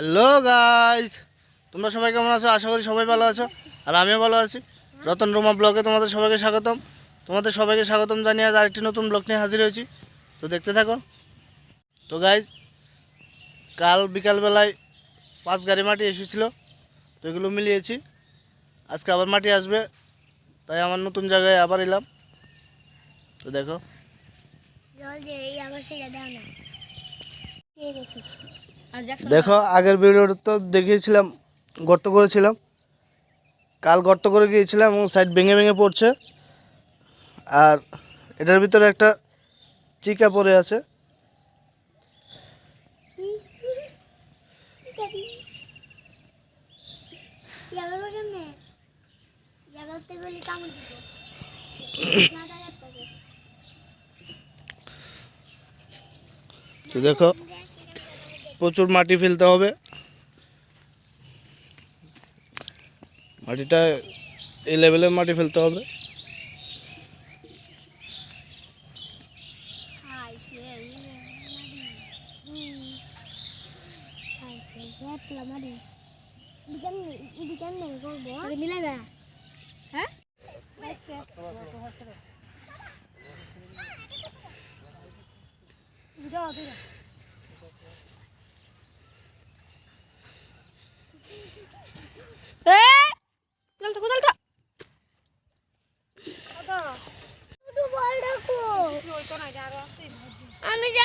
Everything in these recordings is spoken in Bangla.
হ্যালো গাইস তোমরা সবাই কেমন আছো? আশা করি সবাই ভালো আছো। আর আমিও ভালো আছি। রতন রোমা ব্লগে তোমাদের সবাইকে স্বাগতম। তোমাদের সবাইকে স্বাগতম জানিয়ে আজ আরেকটি নতুন ব্লগ নিয়ে হাজির হয়েছি। তো দেখতে থাকো। তো গাইজ কাল বিকালবেলায় পাঁচ গাড়ি মাটি এসেছিল। তো এগুলো মিলিয়েছি। আজকে আবার মাটি আসবে। তাই আমার নতুন জায়গায় আবার এলাম। তো দেখো। দেখো আগের ভিডিওটা তো দেখিয়েছিলাম গর্ত করেছিলাম। কাল গর্ত করে গিয়েছিলাম এবং সাইড ভেঙে ভেঙে পড়ছে। আর এটার ভিতরে একটা চিকা পড়ে আছে। তো দেখো প্রচুর মাটি ফেলতে হবে। মাটিটা এই লেভেলের মাটি ফেলতে হবে। হাই সে হাই সে ইয়াতলা মারি বিকান বিকান নেই করব আরে মিলাইবা হ্যাঁ দাও দাও কোদাল তো কোদাল তো শুধু বল ডাকো আমি যা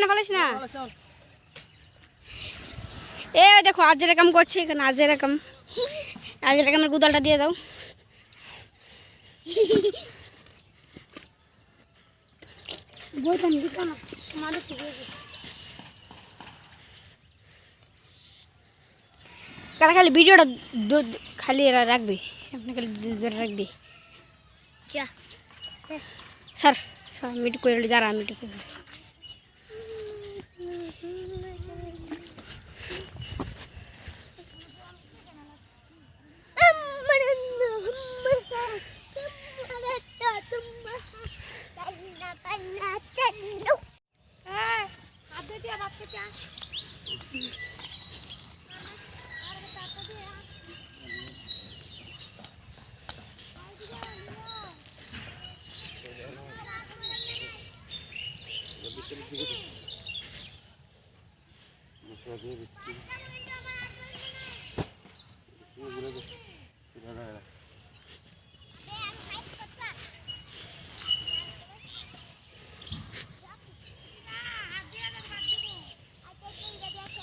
না ফেলিস না এ দেখো আজ এরকম করছে এখানে আজ এরকম আজ এরকমের গুদালটা দিয়ে দাও কারা খালি ভিডিওটা খালি এরা রাখবে আপনি খালি রাখবে স্যার মিটু করে দাঁড়া মিটু করে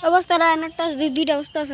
অবস্থাটা একটা দুই- দুইটা অবস্থা আছে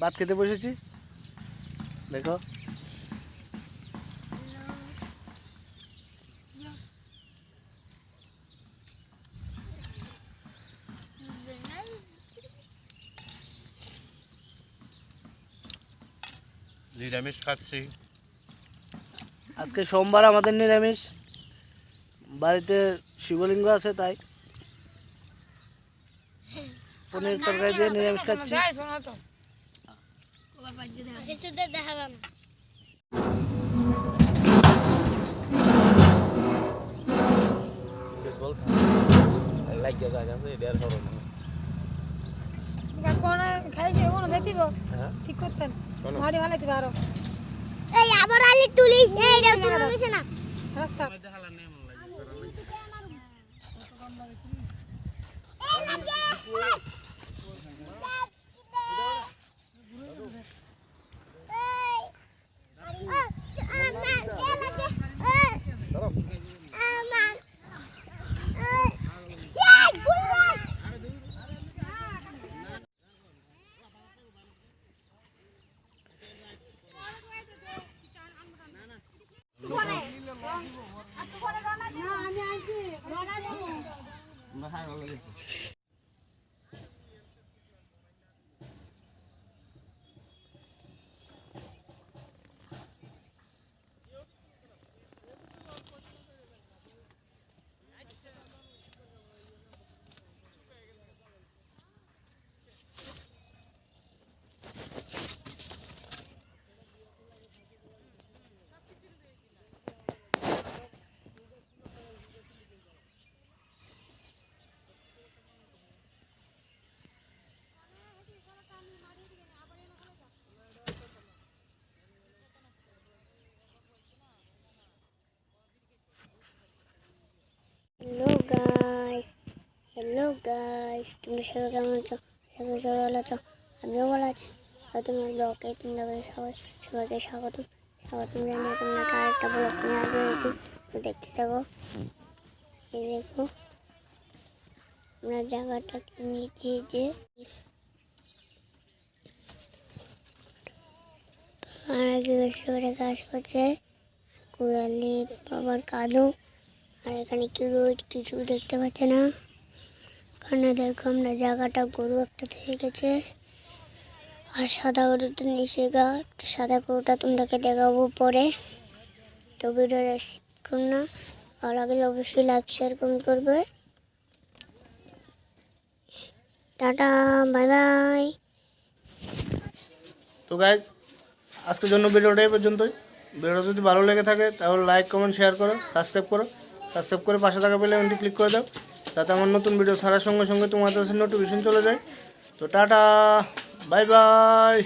ভাত খেতে বসেছি। দেখো। নিরামিষ খাচ্ছি। আজকে সোমবার আমাদের নিরামিষ। বাড়িতে শিবলিঙ্গ আছে তাই। পনির তরকারি দিয়ে নিরামিষ খাচ্ছি। ঠিক করতেন ভারী ভালো আরও এই আবার আলি তুলিস। এই রে তুলিস না। রাস্তা। লাগে এই আমার এ লাগে এই আমার এই গুল্লা হ্যালো গাইস হ্যালো গাইস তোমরা সবাই কেমন আছো সবাই সবাই ভালো আছো আমিও ভালো আছি তোমার ব্লগে তোমরা সবাই সবাইকে স্বাগত স্বাগতম জানিয়ে তোমরা আরেকটা ব্লগ নিয়ে আজ হয়েছি দেখতে থাকো এই দেখো আমরা জায়গাটা নিয়েছি যে আর করে কাজ করছে কুড়ালি বাবার কাদু আর এখানে কি রোজ কিছু দেখতে পাচ্ছে না এখানে দেখো আমরা জায়গাটা গরু একটা থেকে গেছে। আর সাদা গরুটা নিচে গা, একটা সাদা গরুটা তোমাকে দেখাবো পরে। তো ভিডিও দেখুন না, আর আগে অবশ্যই লাইক শেয়ার কমেন্ট করবে। টাটা বাই বাই তো গাইজ আজকের জন্য ভিডিওটা এই পর্যন্তই। ভিডিওটা যদি ভালো লেগে থাকে, তাহলে লাইক কমেন্ট শেয়ার করো সাবস্ক্রাইব করো। সাবস্ক্রাইব করে পাশে থাকা বেলে ক্লিক করে দাও। যাতে আমার নতুন ভিডিও ছাড়ার সঙ্গে সঙ্গে তোমাদের নোটিফিকেশন চলে যায়। তো টাটা বাই বাই